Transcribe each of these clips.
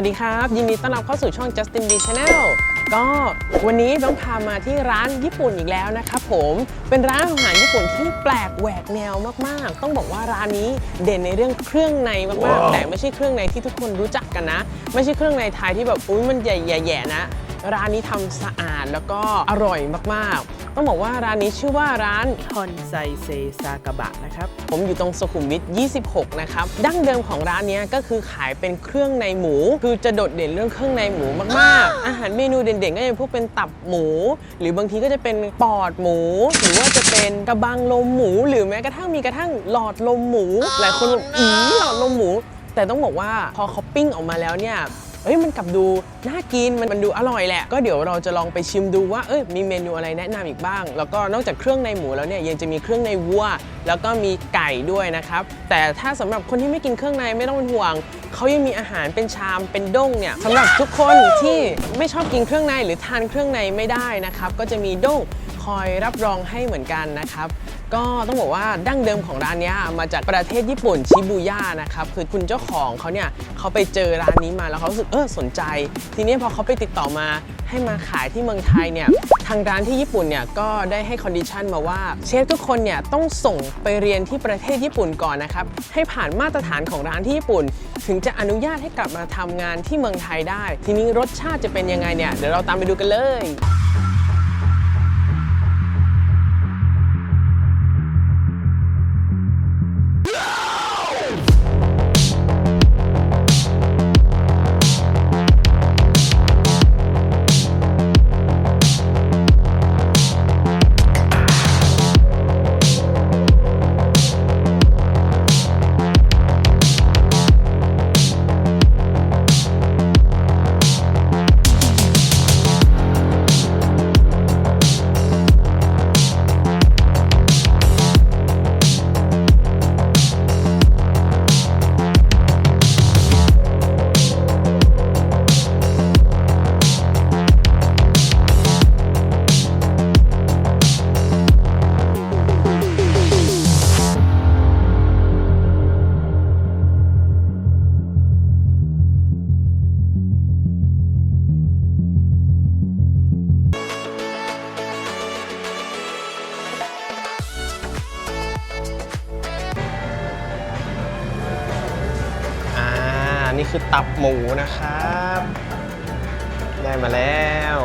วัสดีครับ ยินดีต้อนรับเข้าสู่ช่อง Justin B Channel ก็วันนี้ต้องพามาที่ร้านญี่ปุ่นอีกแล้วนะครับผมเป็นร้านอาหารญี่ปุ่นที่แปลกแหวกแนวมากๆ ต้องบอกว่าร้านนี้เด่นในเรื่องเครื่องในมากๆ แต่ไม่ใช่เครื่องในที่ทุกคนรู้จักกันนะ ไม่ใช่เครื่องในไทยที่แบบอุ้ยมันใหญ่ๆๆนะร้านนี้ทำสะอาดแล้วก็อร่อยมากๆ ต้องบอกว่าร้านนี้ชื่อว่าร้านฮอนไซเซซากะบะนะครับ ผมอยู่ตรงสุขุมวิท 26 นะครับ ดั้งเดิมของร้านเนี้ยก็คือขายเป็นเครื่องในหมู คือจะโดดเด่นเรื่องเครื่องในหมูมากๆ อาหารเมนูเด่นๆ ก็จะพวกเป็นตับหมู หรือบางทีก็จะเป็นปอดหมู หรือว่าจะเป็นกระบังลมหมู หรือแม้กระทั่งมีกระทั่งหลอดลมหมู หลายคนบอกอีหลอดลมหมู แต่ต้องบอกว่าพอเขาปิ้งออกมาแล้วเนี่ย เอ้ยมันกลับดูน่ากินมันมันดูอร่อยแหละ ก็เดี๋ยวเราจะลองไปชิมดูว่าเอ้ยมีเมนูอะไรแนะนำอีกบ้าง แล้วก็นอกจากเครื่องในหมูแล้วเนี่ยยังจะมีเครื่องในวัว แล้วก็มีไก่ด้วยนะครับ แต่ถ้าสำหรับคนที่ไม่กินเครื่องในไม่ต้องเป็นห่วงเขายังมีอาหารเป็นชามเป็นด้งเนี่ยสำหรับทุกคนที่ไม่ชอบกินเครื่องในหรือทานเครื่องในไม่ได้นะครับก็จะมีด้ง อยรับรองให้เหมือนกันนะครับ ก็ต้องบอกว่าดั้งเดิมของร้านนี้มาจากประเทศญี่ปุ่นชิบูย่านะครับคือคุณเจ้าของเขาเนี่ยเขาไปเจอร้านนี้มาแล้วเขารู้สึกเออสนใจ ทีนี้พอเขาไปติดต่อมาให้มาขายที่เมืองไทยเนี่ยทางร้านที่ญี่ปุ่นเนี่ยก็ได้ให้คอนดิชันมาว่าเชฟทุกคนเนี่ยต้องส่งไปเรียนที่ประเทศญี่ปุ่นก่อนนะครับให้ผ่านมาตรฐานของร้านที่ญี่ปุ่น ถึงจะอนุญาตให้กลับมาทำงานที่เมืองไทยได้ ทีนี้รสชาติจะเป็นยังไงเนี่ยเดี๋ยวเราตามไปดูกันเลย ตับหมูนะครับ ได้มาแล้ว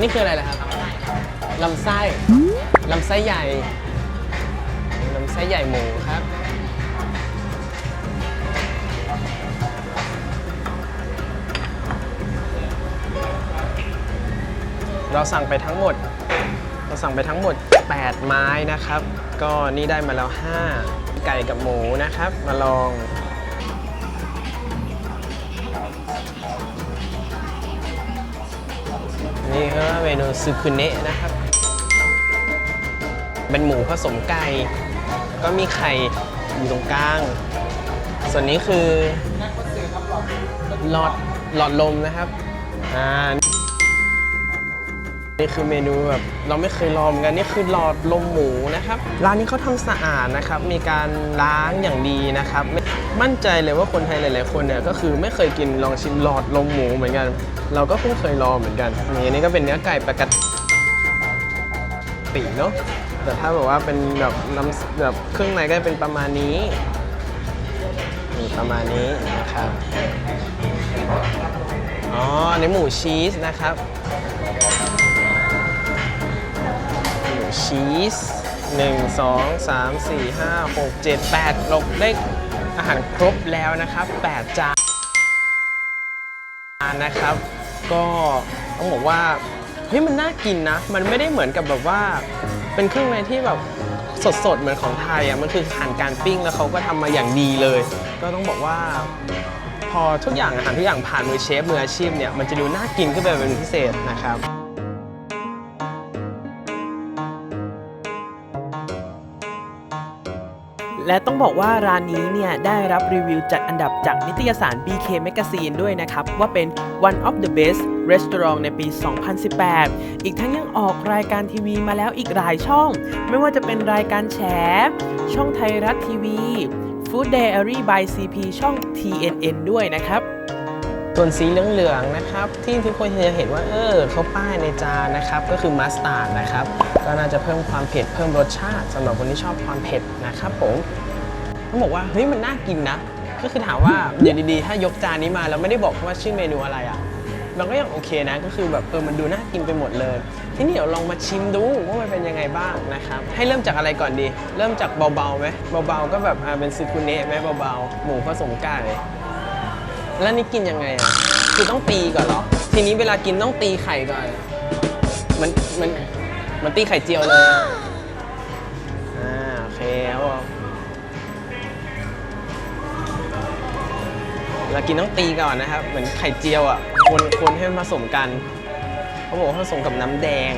นี่คืออะไรล่ะครับลำไส้ลำไส้ใหญ่ลำไส้ใหญ่หมูครับเราสั่งไปทั้งหมด เราสั่งไปทั้งหมด 8 ไม้นะครับ ก็นี่ได้มาแล้ว 5 ไก่กับหมูนะครับ มาลอง นี่คือเมนูซึคุเนะนะครับ เป็นหมูผสมไก่ ก็มีไข่อยู่ตรงกลาง ส่วนนี้คือหลอดหลอดลมนะครับ อ่า นี่คือเมนูแบบเราไม่เคยลองกัน นี่คือหลอดลมหมูนะครับ ร้านนี้เขาทำสะอาดนะครับ มีการล้างอย่างดีนะครับ มั่นใจเลยว่าคนไทยหลาย ๆ คนเนี่ยก็คือไม่เคยกินลองชิมหลอดลมหมูเหมือนกัน เราก็เพิ่งเคยลองเหมือนกันนี่นนี้ก็เป็นเนื้อไก่ปกติเนาะแต่ถ้าแบบว่าเป็นแบบน้ำแบบเครื่องในก็จะเป็นประมาณนี้นี่ประมาณนี้นะครับอ๋ออันหมูชีสนะครับหมูชีส 1 2 3 4 5 6 7 8เราได้ อาหารครบแล้วนะครับ8จานนะครับ ก็ต้องบอกว่าเฮ้ยมันน่ากินนะ มันไม่ได้เหมือนกับแบบว่า เป็นเครื่องในที่แบบสดๆ เหมือนของไทยอะ มันคือผ่านการปิ้งแล้วเขาก็ทำมาอย่างดีเลย ก็ต้องบอกว่า พอทุกอย่างอาหารทุกอย่างผ่านมือเชฟมืออาชีพเนี่ย มันจะดูน่ากินขึ้นไปเป็นพิเศษนะครับ และต้องบอกว่าร้านนี้เนี่ยได้รับรีวิวจัดอันดับจากนิตยสาร BK Magazine ด้วยนะครับ ว่าเป็น one of the best restaurant ในปี 2018 อีกทั้งยังออกรายการทีวีมาแล้วอีกหลายช่อง ไม่ว่าจะเป็นรายการแฉ ช่องไทยรัฐทีวี Food Diary by CP ช่อง TNN ด้วยนะครับ ส่วนสีเหลืองๆนะครับ ที่ทุกคนจะเห็นว่า เออเขาป้ายในจานนะครับ ก็คือมัสตาร์ดนะครับ ก็น่าจะเพิ่มความเผ็ดเพิ่มรสชาติสำหรับคนที่ชอบความเผ็ดนะครับผมต้องบอกว่าเฮ้ยมันน่ากินนะ ก็คือถามว่าอยู่ดีๆ ถ้ายกจานนี้มาแล้วไม่ได้บอกว่าชื่อเมนูอะไรอะ่ะมันก็ยังโอเคนะ ก็คือแบบเออมันดูน่ากินไปหมดเลย ทีนี้เดี๋ยวลองมาชิมดูว่ามันเป็นยังไงบ้างนะครับ ให้เริ่มจากอะไรก่อนดี เริ่มจากเบาๆไหมเบาๆก็แบบอ่าเป็นซึคุเนะไหมเบาๆหมูผสมไก่ แล้วนี่กินยังไงอะ คือต้องตีก่อนเหรอ ทีนี้เวลากินต้องตีไข่ก่อน มันมันมันตีไข่เจียวเลยอะอ่าโอเคครับผมเวลากินต้องตีก่อนนะครับ เหมือนไข่เจียวอะ คนคนให้มันผสมกัน เขาบอกว่าผสมกับน้ำแดง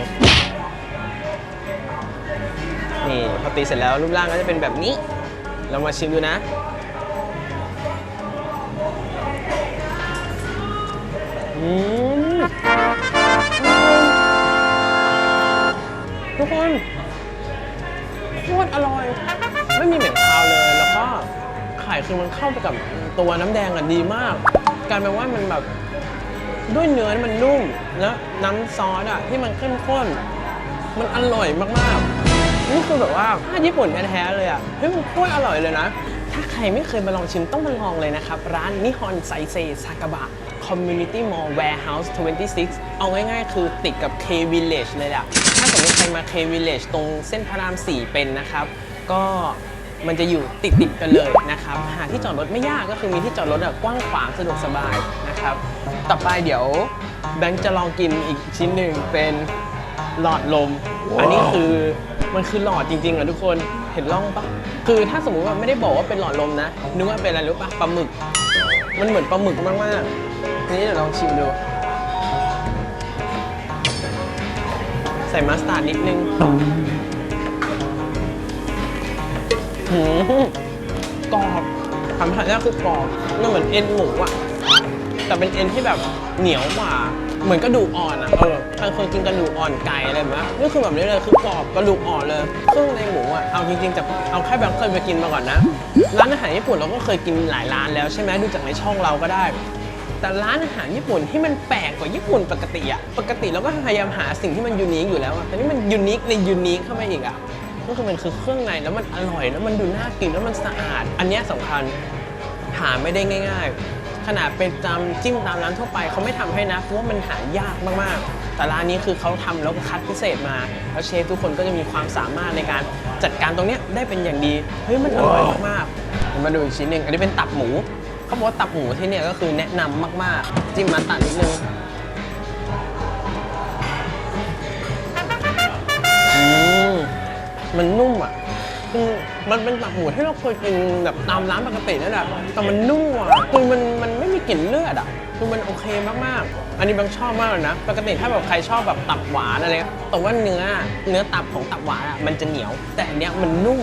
นี่พอตีเสร็จแล้วรูปร่างก็จะเป็นแบบนี้ เรามาชิมดูนะ ทุกคนโคตรอร่อย ไม่มีเหม็นคาวเลยแล้วก็ไข่คือมันเข้าไปกับตัวน้ำแดงอะดีมากกลายเป็นว่ามันแบบด้วยเนื้อมันนุ่มแล้วน้ำซอสอะที่มันเข้มข้น มันอร่อยมากๆนี่คือแบบว่าถ้าญี่ปุ่นแท้ๆเลยอะเฮ้ยมันโคตรอร่อยเลยนะ ถ้าใครไม่เคยมาลองชิมต้องมาลองเลยนะครับ ร้านนิฮอนไซเซซากาบะ Community Mall Warehouse 26 เอาง่ายๆ คือติดกับ K Village เลยแหละถ้าสมมติใครมา K Village ตรงเส้นพระราม 4 เป็นนะครับ ก็มันจะอยู่ติดติดๆกันเลยนะครับ หาที่จอดรถไม่ยากก็คือมีที่จอดรถกว้างขวางสะดวกสบายนะครับ ต่อไปเดี๋ยวแบงค์จะลองกินอีกชิ้นหนึ่งเป็นหลอดลม อันนี้คือมันคือหลอดจริงๆอะทุกคน เห็นร่องปะคือถ้าสมมุติว่าไม่ได้บอกว่าเป็นหลอดลมนะนึกว่าเป็นอะไรรู้ปะปลาหมึก มันเหมือนปลาหมึกมากๆทีนี้เดี๋ยวลองชิมดู ใส่มัสตาร์ดนิดนึงหืมกรอบทำให้แรกคือกรอบมันเหมือนเอ็นหมูอะแต่เป็นเอ็นที่แบบเหนียวกว่า เหมือนกระดูกอ่อนอะเออ ครเคยกินกระดูกอ่อนไก่อะไรแบบนี้นี่คือแบบนี้เลยคือกรอบกระดูกอ่อนเลยเครื่องในหมูอะเอาจริงๆจากเอาแค่แบบเคยไปกินมาก่อนนะ ร้านอาหารญี่ปุ่นเราก็เคยกินหลายร้านแล้วใช่ไหมดูจากในช่องเราก็ได้ แต่ร้านอาหารญี่ปุ่นที่มันแปลกกว่าญี่ปุ่นปกติอะปกติเราก็พยายามหาสิ่งที่มันยูนิคอยู่แล้วอะแต่นี่มันยูนิคในยูนิคเข้าไปอีกอะก็คือมันคือเครื่องในแล้วมันอร่อยแล้วมันดูน่ากินแล้วมันสะอาด อันนี้ยสำคัญหาไม่ได้ง่าย ๆ ขนาดเป็นตามจิ้มตามร้านทั่วไปเขาไม่ทำให้นะเพราะว่ามันหายากมากๆ แต่ร้านนี้คือเขาทำแล้วก็คัดพิเศษมา แล้วเชฟทุกคนก็จะมีความสามารถในการจัดการตรงเนี้ยได้เป็นอย่างดีเฮ้ยมันอร่อยมากๆเดี๋ยวมาดูอีกชิ้นหนึ่งอันนี้เป็นตับหมูเขาบอกว่าตับหมูที่เนี่ยก็คือแนะนำมากๆ จิ้มมาตัดนิดนึงอืมมันนุ่มอะคือมันเป็นตับหมูที่เราเคยกินแบบตามร้านปกตินั่นแหละแต่มันนุ่มอะคือมันมันไม่มีกลิ่นเลือดอะคือมันโอเคมากๆ อันนี้บางชอบมากเลยนะ ปกติถ้าแบบใครชอบแบบตับหวานอะไรแต่ว่าเนื้อเนื้อตับของตับหวานอะมันจะเหนียว แต่อันเนี้ยมันนุ่ม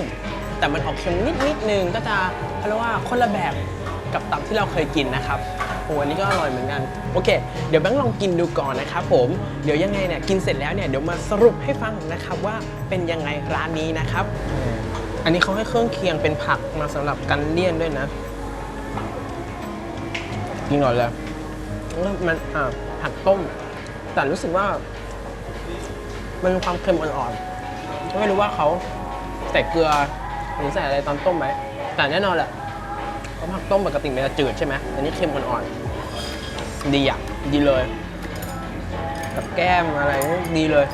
แต่มันออกเค็มนิดนิดนึงก็จะเขาเรียกว่าคนละแบบกับตับที่เราเคยกินนะครับโอ้อันนี้ก็อร่อยเหมือนกัน โอเค เดี๋ยวแบงค์ลองกินดูก่อนนะครับผม เดี๋ยวยังไงเนี่ยกินเสร็จแล้วเนี่ยเดี๋ยวมาสรุปให้ฟังนะครับว่าเป็นยังไงร้านนี้นะครับ อันนี้เขาให้เครื่องเคียงเป็นผักมาสำหรับกันเลี่ยนด้วยนะ กินก่อนเลยแล้ว มันอ่าผักต้ม แต่รู้สึกว่า มันมีความเค็มอ่อนๆไม่รู้ว่าเขาใส่เกลือหรือใส่อะไรตอนต้มไหมแต่แน่นอนแหละเพราะผักต้มปกติมันจะจืดใช่ไหมอันนี้เค็มอ่อนๆดีอะดีเลย กับแก้มอะไรดีเลย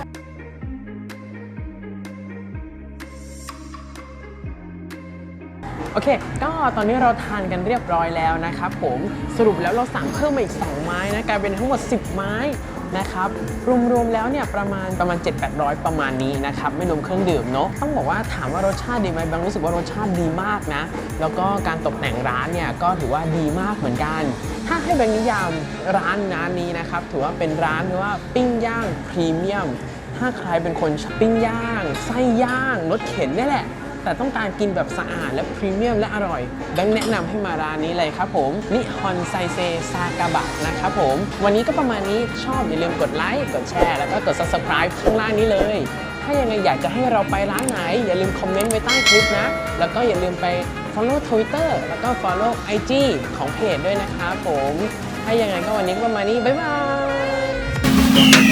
โอเค ก็ตอนนี้เราทานกันเรียบร้อยแล้วนะครับผมสรุปแล้วเราสั่งเพิ่มมาอีก 2 ไม้นะกลายเป็นทั้งหมด 10 ไม้นะครับรวมๆแล้วเนี่ยประมาณประมาณ 7-800 ประมาณนี้นะครับไม่รวมเครื่องดื่มเนาะต้องบอกว่าถามว่ารสชาติดีไหมบางรู้สึกว่ารสชาติดีมากนะ แล้วก็การตกแต่งร้านเนี่ยก็ถือว่าดีมากเหมือนกัน ถ้าให้แบงค์นิยามร้านร้านนี้นะครับถือว่าเป็นร้านหรือว่าปิ้งย่างพรีเมียมถ้าใครเป็นคนชอบปิ้งย่าง ไส้ย่างรถเข็นเนี่ยแหละ แต่ต้องการกินแบบสะอาดและพรีเมียมและอร่อยแบงค์แนะนำให้มาร้านนี้เลยครับผมนิฮอนไซเซซากาบะนะครับผม วันนี้ก็ประมาณนี้ชอบอย่าลืมกดไลค์กดแชร์แล้วก็กด subscribe ข้างล่างนี้เลย ถ้ายังไงอยากจะให้เราไปร้านไหน อย่าลืมคอมเมนต์ไว้ใต้คลิปนะ แล้วก็อย่าลืมไป follow Twitter แล้วก็ follow IG ของเพจด้วยนะครับผม ถ้ายังไงก็วันนี้ก็ประมาณนี้บ๊ายบาย